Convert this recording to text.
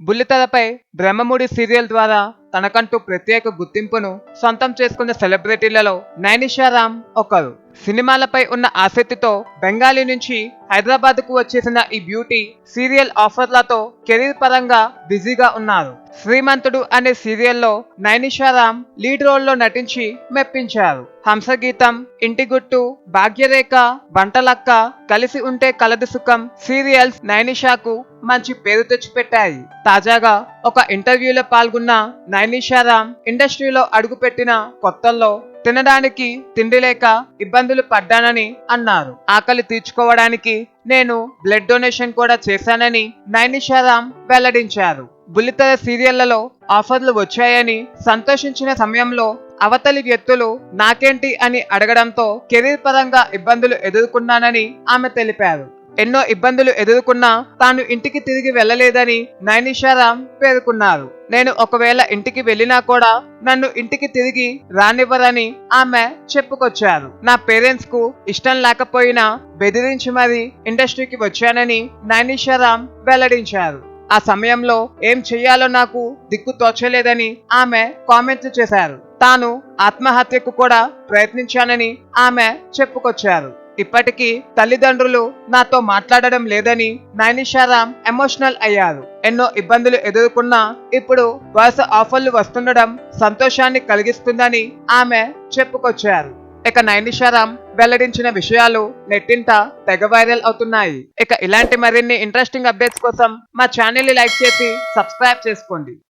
బుల్లితెరపై Brahmamudi serial ద్వారా తనకంటూ ప్రత్యేక గుర్తింపును సొంతం చేసుకున్న సెలబ్రిటీలలో నైనిషారాం ఒకరు. సినిమాలపై ఉన్న ఆసక్తితో బెంగాలీ నుంచి హైదరాబాద్కు వచ్చేసిన ఈ బ్యూటీ సీరియల్ ఆఫర్లతో కెరీర్ పరంగా బిజీగా ఉన్నారు. శ్రీమంతుడు అనే సీరియల్లో నైనిషారాం లీడ్ రోల్లో నటించి మెప్పించారు. హంసగీతం ఇంటి గుట్టు భాగ్యరేఖ వంటలక్క కలిసి ఉంటే కలదు సుఖం సీరియల్స్ నైనిషాకు మంచి పేరు తెచ్చిపెట్టాయి. తాజాగా ఒక ఇంటర్వ్యూలో పాల్గొన్న నైనిషారాం ఇండస్ట్రీలో అడుగుపెట్టిన కొత్తల్లో తినడానికి తిండి లేక ఇబ్బందులు పడ్డానని అన్నారు. ఆకలి తీర్చుకోవడానికి నేను బ్లడ్ డొనేషన్ కూడా చేశానని నైనిషారాం వెల్లడించారు. బుల్లితెర సీరియళ్ళలో ఆఫర్లు వచ్చాయని సంతోషించిన సమయంలో అవతలి వ్యక్తులు నాకేంటి అని అడగడంతో కెరీర్ పరంగా ఇబ్బందులు ఎదుర్కొన్నానని ఆమె తెలిపారు. ఎన్నో ఇబ్బందులు ఎదుర్కొన్నా తాను ఇంటికి తిరిగి వెళ్ళలేదని నైనిషారాం పేర్కొన్నారు. నేను ఒకవేళ ఇంటికి వెళ్ళినా కూడా నన్ను ఇంటికి తిరిగి రానివ్వరని ఆమె చెప్పుకొచ్చారు. నా పేరెంట్స్కు ఇష్టం లేకపోయినా బెదిరించి మరీ ఇండస్ట్రీకి వచ్చానని నైనిషారాం వెల్లడించారు. ఆ సమయంలో ఏం చెయ్యాలో నాకు దిక్కు తోచలేదని ఆమె కామెంట్లు చేశారు. తాను ఆత్మహత్యకు కూడా ప్రయత్నించానని ఆమె చెప్పుకొచ్చారు. ఇప్పటికీ తల్లిదండ్రులు నాతో మాట్లాడడం లేదని నైనిషారాం ఎమోషనల్ అయ్యారు. ఎన్నో ఇబ్బందులు ఎదుర్కొన్నా ఇప్పుడు వరుస ఆఫర్లు వస్తుండడం సంతోషాన్ని కలిగిస్తుందని ఆమె చెప్పుకొచ్చారు. ఇక నైనిషారాం వెల్లడించిన విషయాలు నెట్టింట తెగ వైరల్ అవుతున్నాయి. ఇక ఇలాంటి మరిన్ని ఇంట్రెస్టింగ్ అప్డేట్స్ కోసం మా ఛానల్ని లైక్ చేసి సబ్స్క్రైబ్ చేసుకోండి.